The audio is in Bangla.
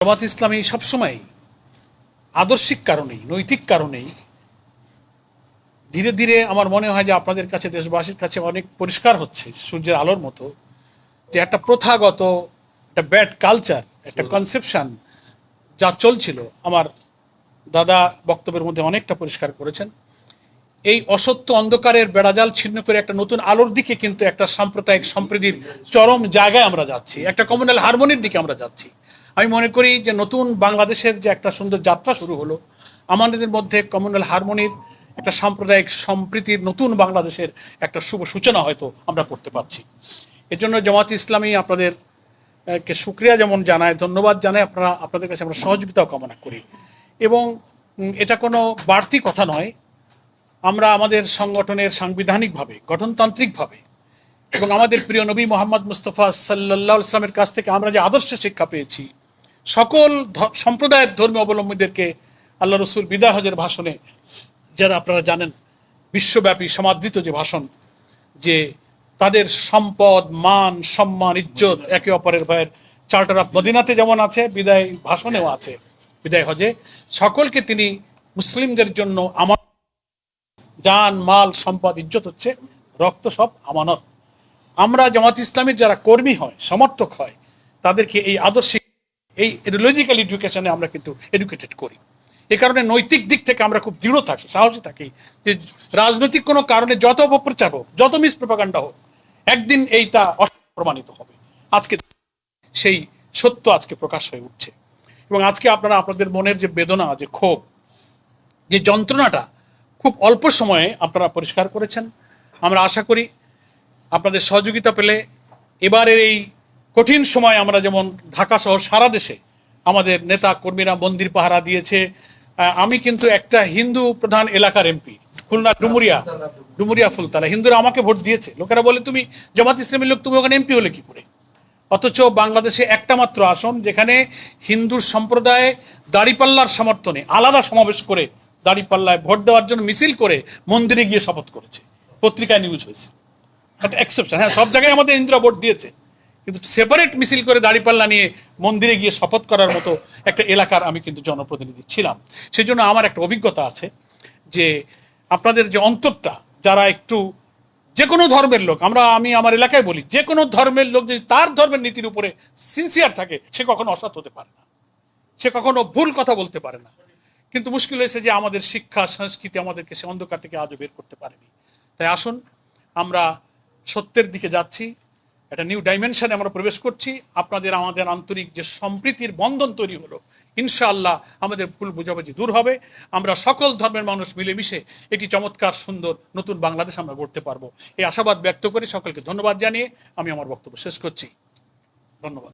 জামাত ইসলামী সবসময় আদর্শিক কারণেই নৈতিক কারণেই ধীরে ধীরে আমার মনে হয় যে আপনাদের কাছে দেশবাসীর কাছে অনেক পরিষ্কার হচ্ছে সূর্যের আলোর মতো যে একটা প্রথাগত একটা ব্যাড কালচার একটা কনসেপশন যা চলছিল আমার দাদা বক্তব্যের মধ্যে অনেকটা পরিষ্কার করেছেন। এই অসত্য অন্ধকারের বেড়াজাল ছিন্ন করে একটা নতুন আলোর দিকে কিন্তু একটা সাম্প্রদায়িক সম্প্রীতির চরম জায়গায় আমরা যাচ্ছি একটা কমিউনাল হারমোনির দিকে আমরা যাচ্ছি। আমি মনে করি যে নতুন বাংলাদেশের যে একটা সুন্দর যাত্রা শুরু হলো, আমাদের মধ্যে কমিউনাল হারমোনির একটা সাম্প্রদায়িক সম্প্রীতির নতুন বাংলাদেশের একটা শুভ সূচনা হয়তো আমরা করতে পারছি। এর জন্য জামাত ইসলামী আপনাদের কে শুক্রিয়া যেমন জানায়, ধন্যবাদ জানাই আপনারা, আপনাদের কাছে আমরা সহযোগিতাও কামনা করি। এবং এটা কোনো বাড়তি কথা নয়, আমরা আমাদের সংগঠনের সাংবিধানিকভাবে, গঠনতান্ত্রিকভাবে, এবং আমাদের প্রিয় নবী মোহাম্মদ মুস্তফা সাল্লাহ ইসলামের কাছ থেকে আমরা যে আদর্শ শিক্ষা পেয়েছি সকল সম্প্রদায়ের ধর্মীয় অবলম্বীদেরকে আল্লাহ রসুল বিদায় হজের ভাষণে, যারা আপনারা জানেন, বিশ্বব্যাপী সমাদৃত যে ভাষণ, যে তাদের সম্পদ, মান, সম্মান, ইজ্জত একে অপরের ভয়ের চার্টার অফ মদিনাতে যেমন আছে, বিদায় ভাষণেও আছে, বিদায় হজে। সকলকে তিনি মুসলিমদের জন্য আমার জান, মাল, সম্পদ, ইজ্জত হচ্ছে, রক্ত সব আমানত। আমরা জামাত ইসলামের যারা কর্মী হয়, সমর্থক হয়, তাদেরকে এই আদর্শিক এই লজিক্যাল এডুকেশনে আমরা কিন্তু এডুকেটেড করি। এ কারণে নৈতিক দিক থেকে আমরা খুব দৃঢ় থাকি, সাহসী থাকি যে রাজনৈতিক কোনো কারণে যত অপপ্রচার হোক, যত মিস প্রপাগান্ডা হোক, একদিন এইটা প্রমাণিত হবে। আজকে সেই সত্য আজকে প্রকাশ হয়ে উঠছে। এবং আজকে আপনারা, আপনাদের মনের যে বেদনা, যে ক্ষোভ, যে যন্ত্রণাটা খুব অল্প সময়ে আপনারা পরিষ্কার করেছেন। আমরা আশা করি আপনাদের সহযোগিতা পেলে এবারের এই কঠিন সময় আমরা যেমন ঢাকা সহ সারা দেশে আমাদের নেতা কর্মীরা মন্দির পাহারা দিয়েছে। আমি কিন্তু একটা হিন্দু প্রধান এলাকার এমপি, খুলনা ডুমুরিয়া ডুমুরিয়া ফুলতলা। হিন্দুরা আমাকে ভোট দিয়েছে। লোকেরা বলে, তুমি জামাত ইসলামের লোক, তুমি ওখানে এমপি হলে কি করে? অথচ বাংলাদেশে একটা মাত্র আসন, যেখানে হিন্দু সম্প্রদায় দাড়িপাল্লার সমর্থনে আলাদা সমাবেশ করে দাড়িপাল্লায় ভোট দেওয়ার জন্য মিছিল করে মন্দিরে গিয়ে শপথ করেছে। পত্রিকায় নিউজ হয়েছে। একটা এক্সেপশন হ্যাঁ সব জায়গায় আমাদের ইন্দিরা ভোট দিয়েছে। কিন্তু সেপারেট মিছিল করে দাঁড়িপাল্লা নিয়ে মন্দিরে গিয়ে শপথ করার মতো একটা এলাকার আমি কিন্তু জনপ্রতিনিধি ছিলাম। সেই জন্য আমার একটা অভিজ্ঞতা আছে যে আপনাদের যে অন্তরটা, যারা একটু যে কোনো ধর্মের লোক, আমরা, আমি আমার এলাকায় বলি যে কোনো ধর্মের লোক যদি তার ধর্মের নীতির উপরে সিনসিয়ার থাকে, সে কখনো অসৎ হতে পারে না। সে কখনো ভুল কথা বলতে পারে না। কিন্তু মুশকিল হয়েছে যে আমাদের শিক্ষা, সংস্কৃতি আমাদেরকে সে অন্ধকার থেকে আজও বের করতে পারেনি। তাই আসুন, আমরা সত্যের দিকে যাচ্ছি একটা নিউ ডাইমেনশনে আমরা প্রবেশ করছি। আপনাদের, আমাদের আন্তরিক যে সম্প্রীতির বন্ধন তৈরি হলো, ইনশাআল্লাহ আমাদের ভুল বোঝাবুঝি দূর হবে। আমরা সকল ধর্মের মানুষ মিলেমিশে একটি চমৎকার, সুন্দর, নতুন বাংলাদেশ আমরা গড়তে পারব। এই আশাবাদ ব্যক্ত করে সকলকে ধন্যবাদ জানিয়ে আমি আমার বক্তব্য শেষ করছি। ধন্যবাদ।